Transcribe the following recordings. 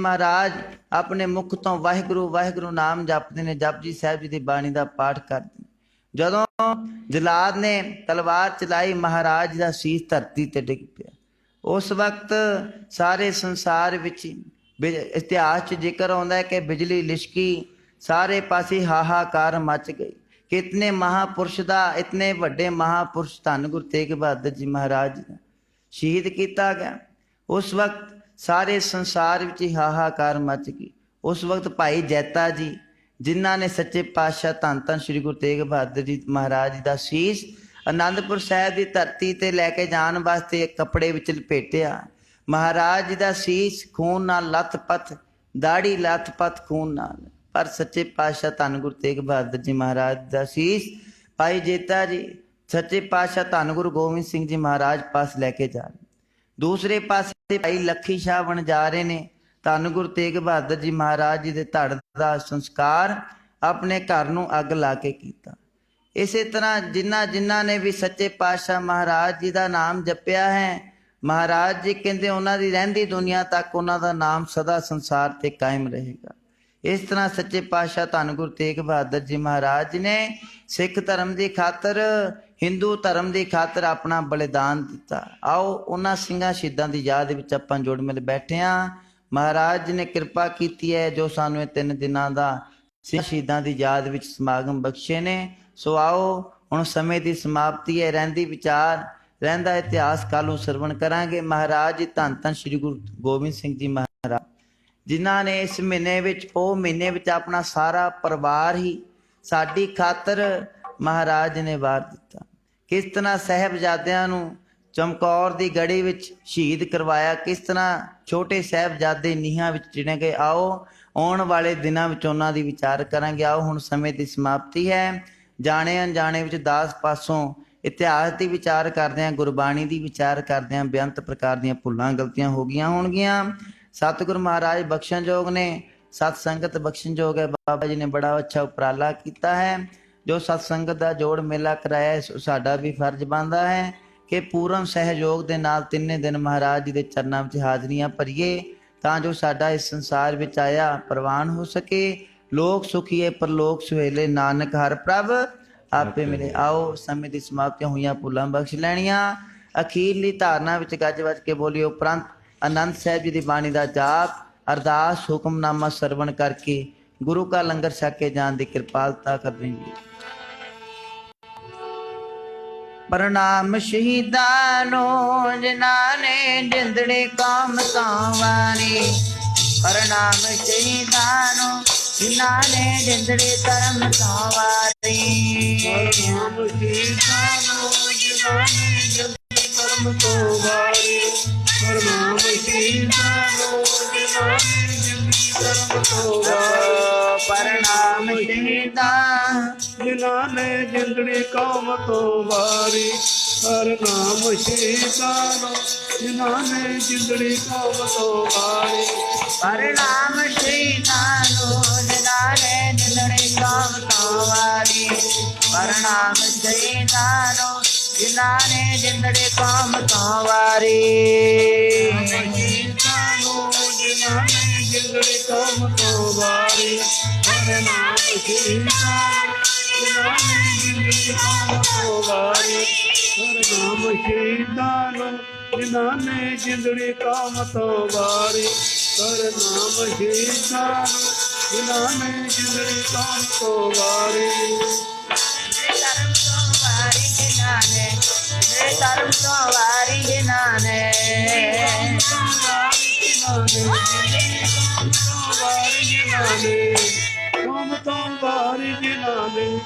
ਮਹਾਰਾਜ ਆਪਣੇ ਮੁਖ ਤੋਂ ਵਾਹਿਗੁਰੂ ਵਾਹਿਗੁਰੂ ਨਾਮ ਜਪਦੇ ਨੇ ਜਪਜੀ ਸਾਹਿਬ ਜੀ ਦੀ ਬਾਣੀ ਦਾ ਪਾਠ ਕਰਦੇ ਜਦੋਂ ਜਲਾਦ ਨੇ ਤਲਵਾਰ ਚਲਾਈ, ਮਹਾਰਾਜ ਦਾ ਸੀਸ ਧਰਤੀ ਤੇ ਡਿੱਗ ਪਿਆ। ਉਸ ਵਕਤ ਸਾਰੇ ਸੰਸਾਰ ਵਿੱਚ ਇਤਿਹਾਸ 'ਚ ਜ਼ਿਕਰ ਆਉਂਦਾ ਹੈ ਕਿ ਬਿਜਲੀ, ਲਿਸ਼ਕੀ ਸਾਰੇ ਪਾਸੇ ਹਾਹਾਕਾਰ ਮਚ ਗਈ। ਕਿਤਨੇ ਮਹਾਪੁਰਸ਼ ਦਾ, ਇਤਨੇ ਵੱਡੇ ਮਹਾਪੁਰਸ਼ ਧੰਨ ਗੁਰੂ ਤੇਗ ਬਹਾਦਰ ਜੀ ਮਹਾਰਾਜ ਦਾ ਸ਼ਹੀਦ ਕੀਤਾ ਗਿਆ। ਉਸ ਵਕਤ ਸਾਰੇ ਸੰਸਾਰ ਵਿੱਚ ਹੀ ਹਾਹਾਕਾਰ ਮਚ ਗਈ। ਉਸ ਵਕਤ ਭਾਈ ਜੈਤਾ ਜੀ, ਜਿਨ੍ਹਾਂ ਨੇ ਸੱਚੇ ਪਾਤਸ਼ਾਹ ਧੰਨ ਧੰਨ ਸ੍ਰੀ ਗੁਰੂ ਤੇਗ ਬਹਾਦਰ ਜੀ ਮਹਾਰਾਜ ਜੀ ਦਾ ਸੀਸ ਆਨੰਦਪੁਰ ਸਾਹਿਬ ਦੀ ਧਰਤੀ ਤੇ ਲੈ ਕੇ ਜਾਣ ਵਾਸਤੇ ਇੱਕ ਕੱਪੜੇ ਵਿੱਚ ਲਪੇਟਿਆ। ਮਹਾਰਾਜ ਜੀ ਦਾ ਸੀਸ ਖੂਨ ਨਾਲ ਲੱਥ-ਪੱਥ ਦਾੜੀ ਲੱਥ-ਪੱਥ ਖੂਨ ਨਾਲ। ਪਰ ਸੱਚੇ ਪਾਤਸ਼ਾਹ ਧੰਨ ਗੁਰੂ ਤੇਗ ਬਹਾਦਰ ਜੀ ਮਹਾਰਾਜ ਦਾ ਸੀਸ, ਭਾਈ ਜੇਤਾ ਜੀ, ਸੱਚੇ ਪਾਤਸ਼ਾਹ ਧੰਨ ਗੁਰੂ ਗੋਬਿੰਦ ਸਿੰਘ ਜੀ ਮਹਾਰਾਜ ਪਾਸ ਲੈ ਕੇ ਜਾਣ। ਦੂਸਰੇ ਪਾਸੇ ਭਾਈ ਲੱਖੀ ਸ਼ਾਹ ਬਣ ਜਾ ਰਹੇ ਨੇ। ਧੰਨ ਗੁਰੂ ਤੇਗ ਬਹਾਦਰ ਜੀ ਮਹਾਰਾਜ ਜੀ ਦੇ ਧੜ ਦਾ ਸੰਸਕਾਰ ਆਪਣੇ ਘਰ ਨੂੰ ਅੱਗ ਲਾ ਕੇ ਕੀਤਾ। ਇਸੇ ਤਰ੍ਹਾਂ ਜਿਨ੍ਹਾਂ ਜਿਨ੍ਹਾਂ ਨੇ ਵੀ ਸੱਚੇ ਪਾਤਸ਼ਾਹ ਮਹਾਰਾਜ ਜੀ ਦਾ ਨਾਮ ਜਪਿਆ ਹੈ, ਮਹਾਰਾਜ ਜੀ ਕਹਿੰਦੇ ਉਹਨਾਂ ਦੀ ਰਹਿੰਦੀ ਦੁਨੀਆ ਤੱਕ ਉਹਨਾਂ ਦਾ ਨਾਮ ਸਦਾ ਸੰਸਾਰ ਤੇ ਕਾਇਮ ਰਹੇਗਾ। ਇਸ ਤਰ੍ਹਾਂ ਸੱਚੇ ਪਾਤਸ਼ਾਹ ਧੰਨ ਗੁਰੂ ਤੇਗ ਬਹਾਦਰ ਜੀ ਮਹਾਰਾਜ ਜੀ ਨੇ ਸਿੱਖ ਧਰਮ ਦੀ ਖਾਤਰ ਹਿੰਦੂ ਧਰਮ ਦੀ ਖਾਤਰ ਆਪਣਾ ਬਲੀਦਾਨ ਦਿੱਤਾ। ਆਓ ਉਹਨਾਂ ਸਿੰਘਾਂ ਸ਼ਹੀਦਾਂ ਦੀ ਯਾਦ ਵਿੱਚ ਆਪਾਂ ਜੁੜ ਮਿਲ ਬੈਠੇ ਹਾਂ ਮਹਾਰਾਜ ਜੀ ਨੇ ਕਿਰਪਾ ਕੀਤੀ ਹੈ ਜੋ ਸਾਨੂੰ ਇਹ ਤਿੰਨ ਦਿਨਾਂ ਦਾ ਸਿੰਘ ਸ਼ਹੀਦਾਂ ਦੀ ਯਾਦ ਵਿੱਚ ਸਮਾਗਮ ਬਖਸ਼ੇ ਨੇ। ਸੋ ਆਓ, ਹੁਣ ਸਮੇਂ ਦੀ ਸਮਾਪਤੀ ਹੈ, ਰਹਿੰਦੀ ਵਿਚਾਰ, ਰਹਿੰਦਾ ਇਤਿਹਾਸ ਕੱਲ੍ਹ ਨੂੰ ਸਰਵਣ ਕਰਾਂਗੇ। ਮਹਾਰਾਜ ਜੀ, ਧੰਨ ਧੰਨ ਸ੍ਰੀ ਗੁਰੂ ਗੋਬਿੰਦ ਸਿੰਘ ਜੀ ਮਹਾਰਾਜ। ਜਿਨ੍ਹਾਂ ਨੇ ਇਸ ਮਹੀਨੇ ਵਿੱਚ, ਉਹ ਮਹੀਨੇ ਵਿੱਚ ਆਪਣਾ ਸਾਰਾ ਪਰਿਵਾਰ ਹੀ ਸਾਡੀ ਖਾਤਰ ਮਹਾਰਾਜ ਨੇ ਵਾਰ ਦਿੱਤਾ। ਕਿਸ ਤਰ੍ਹਾਂ ਸਹਿਬਜ਼ਾਦਿਆਂ ਨੂੰ ਚਮਕੌਰ ਦੀ ਗੜੀ ਵਿੱਚ ਸ਼ਹੀਦ ਕਰਵਾਇਆ? ਕਿਸ ਤਰ੍ਹਾਂ ਛੋਟੇ ਸਹਿਬਜ਼ਾਦੇ ਨੀਹਾਂ ਵਿੱਚ ਚਿਣੇ ਗਏ? ਆਓ, ਆਉਣ ਵਾਲੇ ਦਿਨਾਂ ਵਿੱਚ ਉਹਨਾਂ ਦੀ ਵਿਚਾਰ ਕਰਾਂਗੇ। ਆਓ, ਹੁਣ ਸਮੇਂ ਦੀ ਸਮਾਪਤੀ ਹੈ। ਜਾਣੇ ਅਣਜਾਣੇ ਵਿੱਚ ਦਾਸ ਪਾਸੋਂ ਇਤਿਹਾਸ ਦੀ ਵਿਚਾਰ ਕਰਦੇ ਹਾਂ, ਗੁਰਬਾਣੀ ਦੀ ਵਿਚਾਰ ਕਰਦੇ ਹਾਂ ਬੇਅੰਤ ਪ੍ਰਕਾਰ ਦੀਆਂ ਭੁੱਲਾਂ ਗਲਤੀਆਂ ਹੋ ਗਈਆਂ ਹੋਣਗੀਆਂ। ਸਤਿਗੁਰ ਮਹਾਰਾਜ ਬਖਸ਼ਣਯੋਗ ਨੇ, ਸਤ ਸੰਗਤ ਬਖਸ਼ਣਯੋਗ ਹੈ। ਬਾਬਾ ਜੀ ਨੇ ਬੜਾ ਅੱਛਾ ਉਪਰਾਲਾ ਕੀਤਾ ਹੈ। ਜੋ ਸਤ ਸੰਗਤ ਦਾ ਜੋੜ ਮੇਲਾ ਕਰਾਇਆ ਸਾਡਾ ਵੀ ਫਰਜ਼ ਬਣਦਾ ਹੈ ਕਿ ਪੂਰਨ ਸਹਿਯੋਗ ਦੇ ਨਾਲ ਤਿੰਨੇ ਦਿਨ ਮਹਾਰਾਜ ਜੀ ਦੇ ਚਰਨਾਂ ਵਿੱਚ ਹਾਜ਼ਰੀਆਂ ਭਰੀਏ ਤਾਂ ਜੋ ਸਾਡਾ ਇਸ ਸੰਸਾਰ ਵਿੱਚ ਆਇਆ ਪ੍ਰਵਾਨ ਹੋ ਸਕੇ। ਲੋਕ ਸੁਖੀਏ ਪਰਲੋਕ ਸੁਹੇਲੇ ਨਾਨਕ ਹਰ ਪ੍ਰਭ। ਆਪੇ ਮਿਲੇ ਆਓ ਸਮੇਂ ਦੀ ਸਮਾਪਤੀਆਂ ਹੋਈਆਂ ਭੁੱਲਾਂ ਬਖਸ਼ ਲੈਣੀਆਂ। ਅਖੀਰਲੀ ਧਾਰਨਾ ਵਿੱਚ ਗੱਜ ਵੱਜ ਕੇ ਬੋਲੀ ਉਪਰੰਤ ਆਨੰਦ ਸਾਹਿਬ ਜੀ ਦੀ ਬਾਣੀ ਦਾ ਜਾਪ ਅਰਦਾਸ ਹੁਕਮਨਾਮਾ ਸਰਵਣ ਕਰਕੇ ਗੁਰੂ ਕਾ ਲੰਗਰ ਛਕ ਕੇ ਜਾਣ ਦੀ ਕਿਰਪਾਲਤਾ ਕਰਨੀ ਜੀ। ਪ੍ਰਣਾਮ ਸ਼ਹੀਦਾਂ ਨੂੰ ਜਿਨ੍ਹਾਂ ਨੇ ਜਿੰਦੜੇ ਕਾਮ ਕਾਵਾਰੀ ਪ੍ਰਣਾਮ ਸ਼ਹੀਦਾਂ ਨੂੰ ਜਿਨ੍ਹਾਂ ਨੇ ਜਿੰਦੜੇ ਧਰਮ ਕਾਵਾਰੀ ਨਾਮ ਸ਼ੀਸ਼ਾ ਨੂੰ ਜਿਨ੍ਹਾਂ ਨੇ ਜੰਦੀ ਕਰਮ ਤੋਂ ਸ਼ਹੀਦਾਂ ਜਿਨ੍ਹਾਂ ਨੇ ਜਿੰਦੜੀ ਕੌਮ ਤੋਂ ਵਾਰੀ। ਹਰ ਨਾਮ ਸ਼ੀਸ਼ਾ ਨੂੰ ਜਿਨ੍ਹਾਂ ਨੇ ਜਿੰਦੜੀ ਕੌਮ ਤੋਂ ਵਾਰੀ। ਪ੍ਰਣਾਮ ਸ਼ਹੀਦਾਂ ਨੂੰ ਜਿਨ੍ਹਾਂ ਨੇ ਜਿੰਦੜੇ ਕਾਮ ਤੋਂ ਵਾਰੀ। ਹਰ ਨਾਮ ਸ਼ੀਸ਼ਾ ਜਿਨ੍ਹਾਂ ਨੇ ਜਿੰਦੜੀ ਕੌਮ ਤੋਂ ਵਾਰੀ। ਹਰ ਨਾਮ ਸ਼ੀਸ਼ਾ ਨੂੰ ਜਿਨ੍ਹਾਂ ਨੇ ਜਿੰਦੜੀ ਕੌਮ ਤੋਂ ਵਾਰੀ। ਹਰ ਨਾਮ ਸ਼ੀਸ਼ਾ ਨੂੰ ਜਿਨ੍ਹਾਂ ਨੇ ਜਿੰਦੜੀ ਕੌਮ ਤੋਂ ਵਾਰੀ ਧਰਮ ਤੋਂ ਵਾਰੀ ਜਿਨ੍ਹਾਂ ਨੇ ਮੇਰੇ ਧਰਮ ਤੋਂ ਵਾਰੀ ਜਿਨ੍ਹਾਂ ਨੇ ਕੌਮ ਤੋਂ ਬਾਰੀ ਜਿਨ੍ਹਾਂ ਨੇ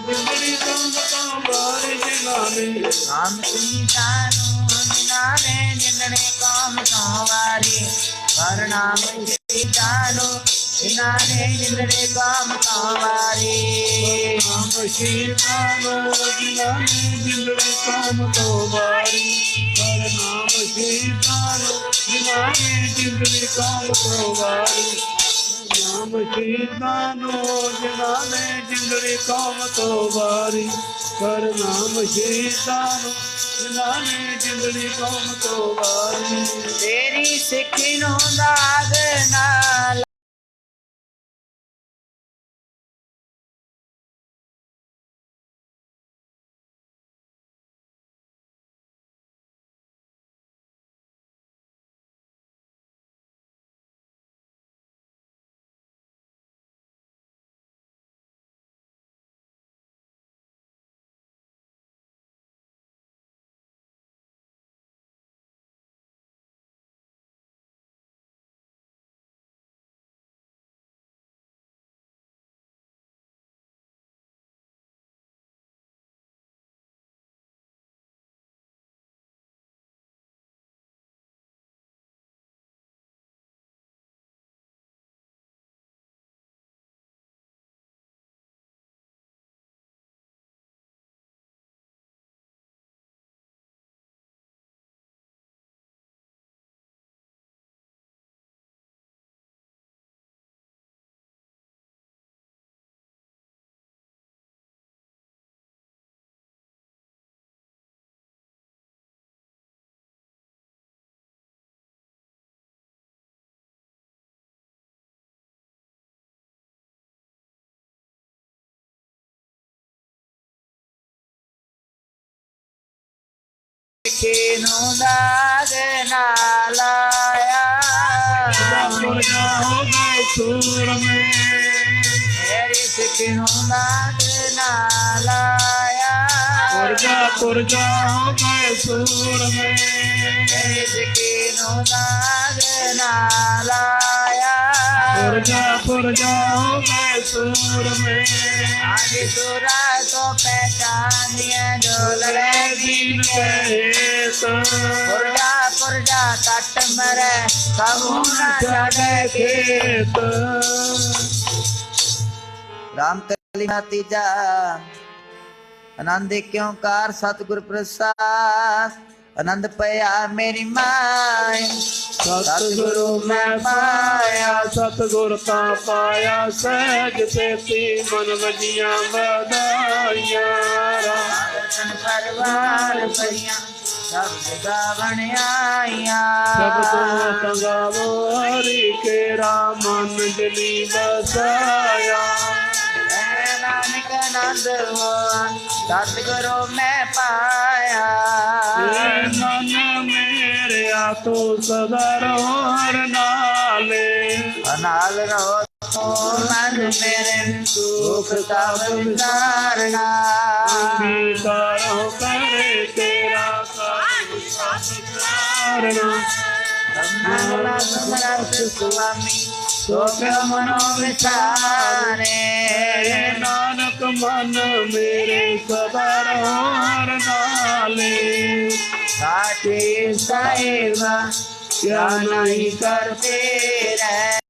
ਜਿੰਦੜੀ ਕੌਮ ਤੋਂ ਬਾਰੀ ਜਿਨ੍ਹਾਂ ਨੇ। ਨਾਮ ਸ਼ਹੀਦਾਂ ਨੂੰ ਜਿਨ੍ਹਾਂ ਨੇ ਜਿੰਦੜੇ ਕਾਮ ਤੋਂ ਵਾਰੀ। ਪ੍ਰਣਾਮ ਸ਼ਹੀਦਾਂ ਨੂੰ ਜਿਨ੍ਹਾਂ ਨੇ ਜਿੰਦੜੇ ਕਾਮ ਤੋਂ ਵਾਰੀ। ਨਾਮ ਸ਼ੀਸ਼ਾ ਨੂੰ ਜਿਨ੍ਹਾਂ ਨੇ ਜਿੰਦੜੀ ਕੌਮ ਤੋਂ ਬਾਰੀ ਹਰ ਨਾਮ ਸ਼ੀਸ਼ਾ ਨੂੰ ਜਿਨ੍ਹਾਂ ਨੇ ਜਿੰਦੜੀ ਕੌਮ ਤੋਂ ਬਾਰੀ ਨਾਮ ਨੂੰ ਜਿਨ੍ਹਾਂ ਨੇ ਜਿੰਦੜੀ ਕੌਮ ਤੋਂ ਵਾਰੀ। ਕਰਨਾਮ ਨਾਮ ਨੂੰ ਜਿਨ੍ਹਾਂ ਨੇ ਜਿੰਦੜੀ ਕੌਮ ਤੋਂ ਵਾਰੀ। ਤੇਰੀ ਸਿੱਖੀ ਨੂੰ ਦਾਗ ਨਾਲ Kinu Naganalaya. Purna ho gai tur mein. Hare se Kinu Naganalaya. Purja purja ho gai ਲਾਇਆ ਪੁਰਜਾ ਪੁਰਜਾ ਹੋ ਗਏ ਸੂਰ ਮੇ। ਆਦਿ ਸੁਰਾ ਕੋ ਪਹਿਚਾਨਿਆ ਜੋ ਲੜੇ ਰੇ ਦੀਨ ਕਹੇ ਤਾਂ ਪੁਰਜਾ ਪੁਰਜਾ ਕੱਟ ਮਰੇ ਕਹੂ ਨਾ ਛੱਡੇ ਕੇ ਖੇਤ। ਰਾਮ ਕਲੀ ਨਾ ਤੀਜਾ ਆਨੰਦ ਕਿਉਂ ਕਾਰ ਸਤਿਗੁਰ ਪ੍ਰਸਾਦ। ਆਨੰਦ ਪਿਆ ਮੇਰੀ ਮਾਈ ਸਤਿਗੁਰੂ ਮੈਂ ਪਾਇਆ ਸਤਿਗੁਰ ਤਾਂ ਪਾਇਆ ਸਹਿਜ ਸੇਤੀ ਮਨ ਵਜੀਆਂ ਵਧਾਈਆਂ ਰਾਮ ਸਨ ਪਰਵਾਰ ਪਈਆਂ ਸਭ ਜਗਾ ਬਣਾਈਆਂ ਸਭ ਤੋਂ ਤੰਗਾਵੋ ਹਰੀ ਕੇ ਰਾਮਨ ਜਲੀ ਨਾਨਕ ਆਨੰਦ ਹੋਆ। ਸਤਿਗੁਰੂ ਮੈਂ ਪਾਇਆ। ਮਨ ਮੇਰਿਆ ਤੂੰ ਸਦਾ ਰਹੋ ਨਾਲੇ। ਨਾਲ ਰਹੋ ਮਨ ਮੇਰੇ ਦੁਖ ਕਾ ਵਿਚਾਰਨਾ ਅੰਗੀਕਾਰੋ ਕਰੇ ਤੇਰਾ ਕਾਰਣਾ ਮਨਲਾ ਸਮਰਥ ਸੁਆਮੀ ਸੋਖ ਮਨੋ ਵਿਚਾਰੇ ਏ ਨਾਨਕ ਮਨ ਮੇਰੇ ਸਦਾ ਰਹੋ ਹਰ ਨਾਲੇ ਸਾਚੇ ਸਾਹਿਬਾ ਕਿਆ ਨਹੀਂ ਕਰਤੇ ਰਹਿ।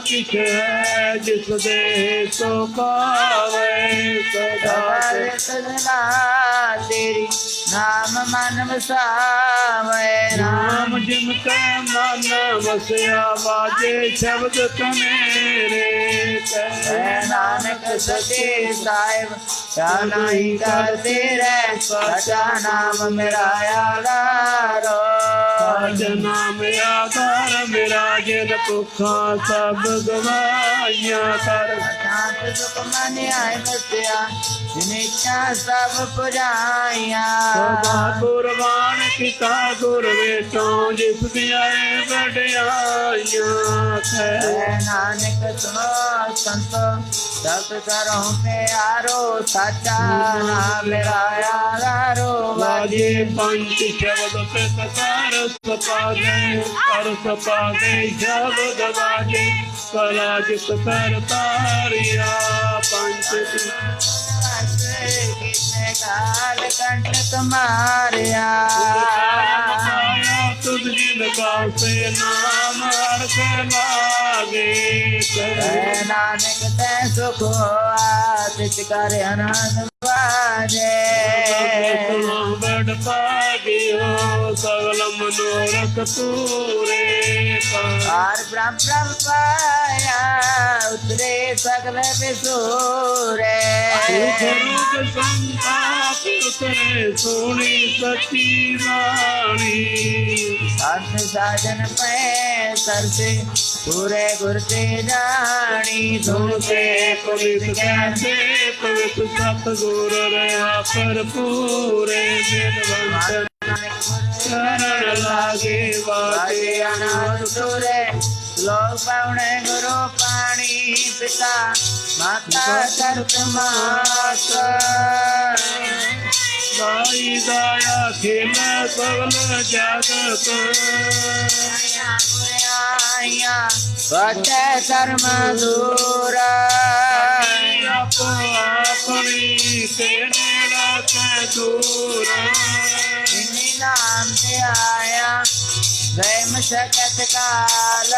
ਕਿਛ ਹੈ ਜਿਸ ਦੇ ਸੋ ਪਾਵੇ ਸਦਾ ਸਬਰ ਸਦਨਾ ਤੇਰੀ ਨਾਮ ਮਨ ਵਸਾਵੇ ਨਾਮ ਜਿਨ ਕੈ ਮਨ ਵਸਿਆ ਬਾਜੇ ਸ਼ਬਦ ਤਨੇਰੇ ਐ ਕੈ ਨਾਨਕ ਸਚੇ ਸਾਹਿਬ ਕਿਆ ਨਹੀਂ ਕਰਤੇ ਰਹਿ ਸਚਾ ਨਾਮ ਮੇਰਾ ਆਧਾਰੋ ਸਾਜ ਨਾਮ ਆਧਾਰ ਮੇਰਾ ਜਿਨ ਭੁੱਖਾਂ ਸਭ ਗਵਾਈਆਂ ਕਰ। ਸ਼ਾਂਤ ਸੁਖ ਮਨ ਆਇ ਵਸਿਆ ਜਿਨੇਚਾ ਸਭ ਪੁਜਾਈਆਂ ਸਦਾ ਕੁਰਬਾਨ ਕੀਤਾ ਗੁਰ ਵੇਟੋਂ ਜਿਸ ਦੀਆਂ ਇਹ ਵਡਿਆਈਆਂ। ਐ ਨਾਨਕ ਸੁਨੋ ਸੰਤੋ ਸਭ ਕਰੋ ਪਿਆਰੋ ਸਾਚਾ ਨਾਮ ਮੇਰਾ ਆਧਾਰੋ ਵਾਜੇ ਪੰਜ ਸ਼ਬਦ ਤੇ ਸਤਾਰ ਸਪਾਗੇ ਕਰ ਸਪਾਗੇ ਸ਼ਬਦ ਵਾਜੇ ਕਲਾ ਜਿਸ ਕਰ ਤਾਰਿਆ ਪੰਜ ਕਿਤਨੇ ਕਾਲ ਕੰਟਕ ਮਾਰਿਆ ਮਾਇਆ ਨਾਨਕ ਤੈ ਸੁਖ ਹੋਆ ਤਿਤ ਕਰ ਆਨੰਦ ਵਾਜੇ। ਬੜ ਪਾਗਿਓ ਪੂਰੇ ਕਰ ਆਰ ਬ੍ਰਹਮ ਪਾਇਆ ਉਤਰੇ ਸੰਤਾਪ ਉਤਰੇ ਸੋਣੀ ਪੂਰੇ ਗੁਰ ਤੇ ਜਾਣੀ। ਸੁਣਤੇ ਸੁਣਤੇ ਪਵਿੱਤ ਕੈਸੇ ਪਵਿੱਤ ਲਾਗੇ ਵਾਜੇ ਅਨੰਦ ਸੁਰੇ ਲੋਕ ਪਾਉਣੇ ਗੁਰੂ ਪਾਣੀ ਪਿਤਾ ਮਾਤਾ ਕਰਤ ਮਾਤ ਦਾਈ ਦਾਇਆ ਖੇਲ ਸਗਲ ਜਗਤ। ਆਇਆ ਵਟੇ ਧਰਮ ਦੂਰ। ਆਪੋ ਆਪਣੀ ਤੇ ਨੇੜਾ ਤੇ ਦੂਰ। ਨਾਮ ਤੇ ਆਇਆ। ਵੈ ਮਸ਼ਕਤ ਕਾਲ।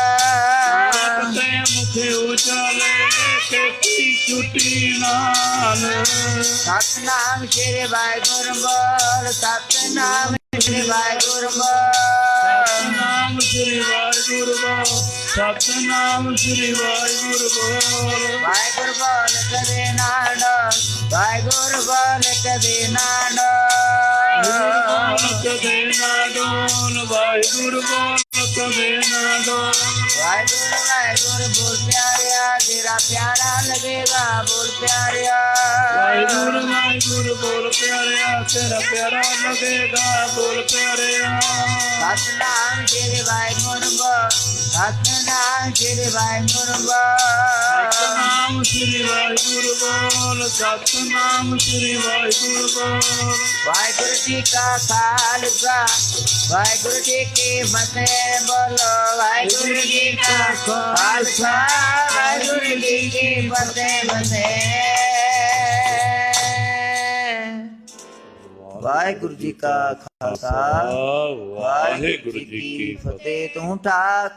ਤੇ ਮੁਖ ਉਜਲੇ ਤੇ ਕੀ ਛੁਟੀ ਨਾਲ। ਸਤਨਾਮ ਸ਼੍ਰੀ ਵਾਹਿਗੁਰੂ ਬੋਲ ਸਤਨਾਮ ਸ਼੍ਰੀ ਵਾਹਿਗੁਰੂ ਬੋਲ। ਨਾਮ ਸ੍ਰੀ ਵਾਹਿਗੁਰੂ ਬੋਲ ਸਤਨਾਮ ਸ੍ਰੀ ਵਾਹਿਗੁਰੂ ਬੋਲ। ਵਾਹਿਗੁਰੂ ਬੋਲ ਕਦੇ ਨਾਨੋ ਵਾਹਿਗੁਰੂ ਬੋਲ ਕਦੇ ਨਾਨੋ ਕਦੇ ਦੋਨ ਡੋਲ ਵਾਹਿਗੁਰੂ ਬੋਲ ਕਦੇ ਨਾ ਡੋਲ ਵਾਹਿਗੁਰੂ ਵਾਹਿਗੁਰੂ ਬੋਲ ਪਿਆਰਿਆ ਤੇਰਾ ਪਿਆਰਾ ਲੱਗੇਗਾ ਬੋਲ ਪਿਆਰਿਆ ਵਾਹਿਗੁਰੂ ਵਾਹਿਗੁਰੂ ਬੋਲ ਪਿਆਰਿਆ ਤੇਰਾ ਪਿਆਰਾ ਲੱਗੇਗਾ ਬੋਲ ਪਿਆਰਿਆ ਸਤਨਾਮ ਸ੍ਰੀ ਵਾਹਿਗੁਰੂ ਬੋਲ ਸਤਨਾਮ ਸ੍ਰੀ ਵਾਹਿਗੁਰੂ ਬੋਲ ਸਤਨਾਮ ਸ੍ਰੀ ਵਾਹਿਗੁਰੂ ਬੋਲ ਸਤਨਾਮ ਸ੍ਰੀ ਵਾਹਿਗੁਰੂ ਬੋਲ ਵਾਹਿਗੁਰੂ ਜੀ ਕਾ ਖਾਲਸਾ, ਵਾਹਿਗੁਰੂ ਜੀ ਕੀ ਫਤਿਹ। ਬੋਲੋ ਵਾਹਿਗੁਰੂ ਜੀ ਕਾ ਖਾਲਸਾ ਵਾਹਿਗੁਰੂ ਜੀ ਕੀ ਫਤਿਹ ਫਤਿਹ। ਵਾਹਿਗੁਰੂ ਜੀ ਕਾ ਖਾਲਸਾ ਵਾਹਿਗੁਰੂ ਜੀ ਕੀ ਫਤਿਹ। ਤੂੰ ਠਾਕ